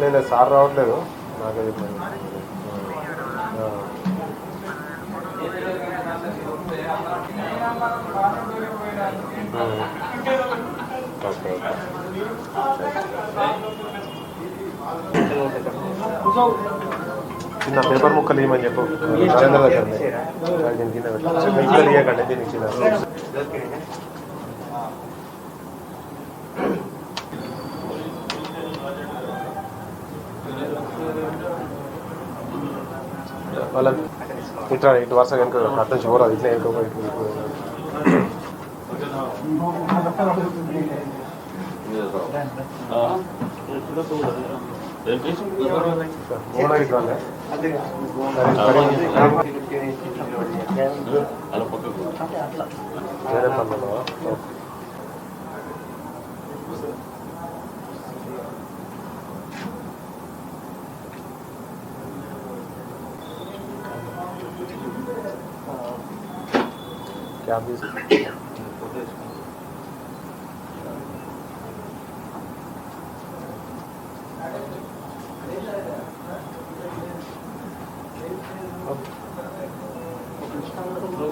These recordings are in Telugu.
లేదు సార్ రావట్లేదు. నాకే చెప్పాను ఓకే చిన్న పేపర్ ముక్కలు ఇవ్వమని చెప్పు. రాజేంద్ర దగ్గర ఉన్నాయి. అది నేను కింద ఇవ్వకండి దీనికి చిన్న వాళ్ళ ఇట్లా ఇటు వరుస కనుక అర్థం చూడదు ఇట్లా వెనుక పోయి ఇటు ఇటు. మూడో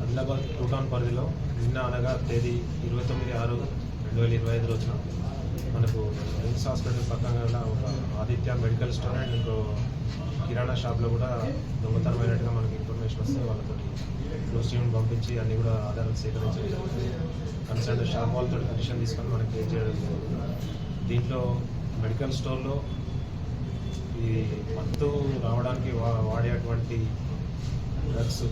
ఆదిలాబాద్ టూ పరిధిలో నిన్న అనగా తేదీ ఇరవై తొమ్మిది ఆరు రెండు వేల ఇరవై ఐదు రోజున మనకు రిమ్స్ హాస్పిటల్ పక్కన ఒక ఆది ఆదిత్య మెడికల్ స్టోర్ అండ్ ఇంకో కిరాణా షాప్లో కూడా దొంగతనమైనట్టుగా మనకి ఇన్ఫర్మేషన్ వస్తే వాళ్ళతో క్లోజ్ టీమ్ పంపించి అన్ని కూడా ఆధారాలు సేకరించడం కన్సర్న్ షాప్ వాళ్ళతో పిటిషన్ తీసుకొని మనకి పే చేయడం దీంట్లో మెడికల్ స్టోర్లో ఈ మత్తు రావడానికి వా వాడేటువంటి డ్రగ్స్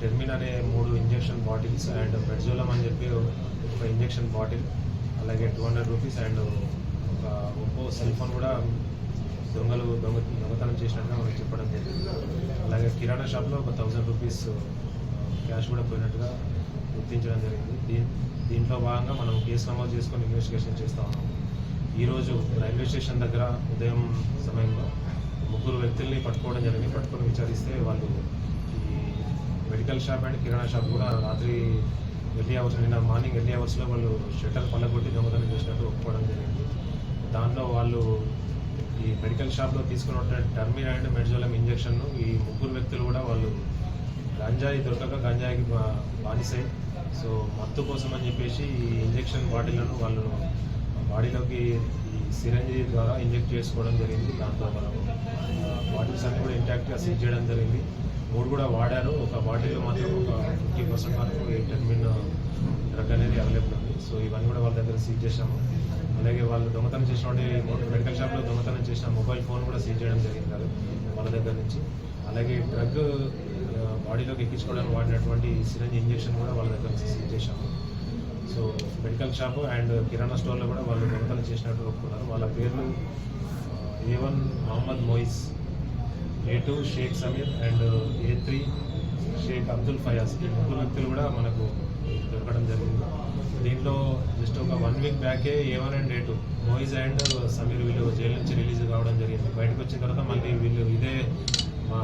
టెర్మిన్ అనే మూడు ఇంజెక్షన్ బాటిల్స్ అండ్ మెడ్జోలం అని చెప్పి ఒక ఇంజెక్షన్ బాటిల్ అలాగే టూ హండ్రెడ్ రూపీస్ అండ్ ఒక ఒప్పో సెల్ ఫోన్ కూడా దొంగలు దొంగ దొంగతనం చేసినట్టుగా మనకు చెప్పడం జరిగింది. అలాగే కిరాణా షాప్లో ఒక థౌజండ్ రూపీస్ క్యాష్ కూడా పోయినట్టుగా గుర్తించడం జరిగింది. దీని దీంట్లో భాగంగా మనం కేసు నమోదు చేసుకొని ఇన్వెస్టిగేషన్ చేస్తూ ఉన్నాం. ఈరోజు రైల్వే స్టేషన్ దగ్గర ఉదయం సమయంలో ముగ్గురు వ్యక్తుల్ని పట్టుకోవడం జరిగింది. పట్టుకొని విచారిస్తే వాళ్ళు ఈ medical shop and kirana shop కూడా రాత్రి ఎర్లీ అవర్స్ నిన్న మార్నింగ్ ఎర్లీ అవర్స్లో వాళ్ళు షట్టర్ పళ్ళగొట్టి దొంగతనం చేసినట్టు ఒప్పుకోవడం జరిగింది. దాంట్లో వాళ్ళు ఈ మెడికల్ షాప్లో తీసుకున్న టర్మిన్ అండ్ మెడ్జోలం ఇంజెక్షన్ను ఈ ముగ్గురు వ్యక్తులు కూడా వాళ్ళు గంజాయి దొరకక గంజాయికి బా- బానిసాయి సో మత్తు కోసం అని చెప్పేసి ఈ ఇంజెక్షన్ బాటిళ్ళను వాళ్ళు బాడీలోకి ఈ సిరంజి ద్వారా ఇంజెక్ట్ చేసుకోవడం జరిగింది. దాంతో మనం బాటిల్స్ అన్ని కూడా ఇంటాక్ట్గా సీజ్ చేయడం జరిగింది. మూడు కూడా వాడారు. ఒక బాటిల్లో మాత్రం ఒక ఫిఫ్టీ పర్సెంట్ వరకు ఈ డ్రగ్ అనేది అవైలబుల్ ఉంది. సో ఇవన్నీ కూడా వాళ్ళ దగ్గర సీజ్ చేశాము. అలాగే వాళ్ళు దొంగతనం చేసినటువంటి మెడికల్ షాప్లో చేసిన మొబైల్ ఫోన్ కూడా సీజ్ చేయడం జరిగింది వాళ్ళ దగ్గర నుంచి. అలాగే డ్రగ్ బాడీలోకి ఎక్కించుకోవడానికి వాడినటువంటి సిరంజ్ ఇంజెక్షన్ కూడా వాళ్ళ దగ్గర నుంచి సీజ్ చేశాము. So medical shop and kirana స్టోర్లో కూడా వాళ్ళు దొంగతనం చేసినట్టు ఒప్పుకున్నారు. వాళ్ళ పేర్లు A one Mohammed Moiz A two Sheikh Sameer and A three Sheikh Abdul Fayaz ఈ ముగ్గురు వ్యక్తులు కూడా మనకు దొరకడం జరిగింది. దీంట్లో జస్ట్ ఒక one week బ్యాకే A one and A Moiz and Sameer వీళ్ళు జైలు నుంచి రిలీజ్ కావడం జరిగింది. బయటకు వచ్చిన తర్వాత మళ్ళీ వీళ్ళు ఇదే మా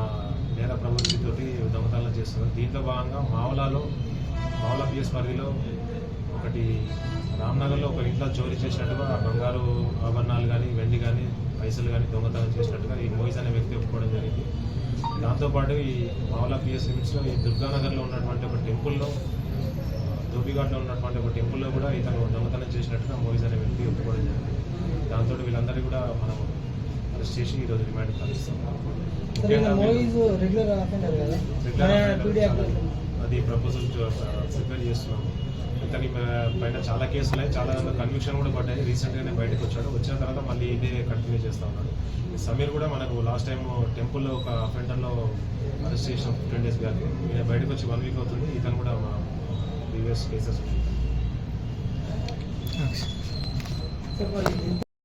నేర ప్రవృత్తితోటి దొంగతనాలు చేస్తున్నారు. దీంట్లో భాగంగా మావలాలో మావలా పిఎస్ పరిధిలో ఒకటి రామ్నగర్లో ఒక ఇంట్లో చోరీ చేసినట్టుగా ఆ బంగారు ఆభరణాలు కానీ వెండి కానీ పైసలు కానీ దొంగతనం చేసినట్టుగా ఈ మోయిస్ అనే వ్యక్తి ఒప్పుకోవడం జరిగింది. దాంతోపాటు ఈ మావలా పిఎస్ లిమిట్స్లో ఈ దుర్గానగర్లో ఉన్నటువంటి ఒక టెంపుల్లో ధోబిఘాట్లో ఉన్నటువంటి ఒక టెంపుల్లో కూడా ఇతను దొంగతనం చేసినట్టుగా మోయిస్ అనే వ్యక్తి ఒప్పుకోవడం జరిగింది. దాంతో వీళ్ళందరినీ కూడా మనం అరెస్ట్ చేసి ఈరోజు రిమాండ్ అది ప్రపోజల్ ప్రిపేర్ చేస్తున్నాము ఇతని ప- పైన చాలా కేసులు చాలా కన్విక్షన్ కూడా పడ్డాయి. రీసెంట్గానే బయటకు వచ్చాడు. వచ్చిన తర్వాత మళ్ళీ ఇదే కంటిన్యూ చేస్తూ ఉన్నాడు. సమీర్ కూడా మనకు లాస్ట్ టైం టెంపుల్లో ఒక అఫెండర్లో అరెస్ట్ చేసిన. ఫిఫ్టీన్ డేస్ బ్యాక్ ఈయన బయటకు వచ్చి వన్ వీక్ అవుతుంది. ఇతను కూడా మా ప్రీవియస్ కేసెస్ చెప్పాలి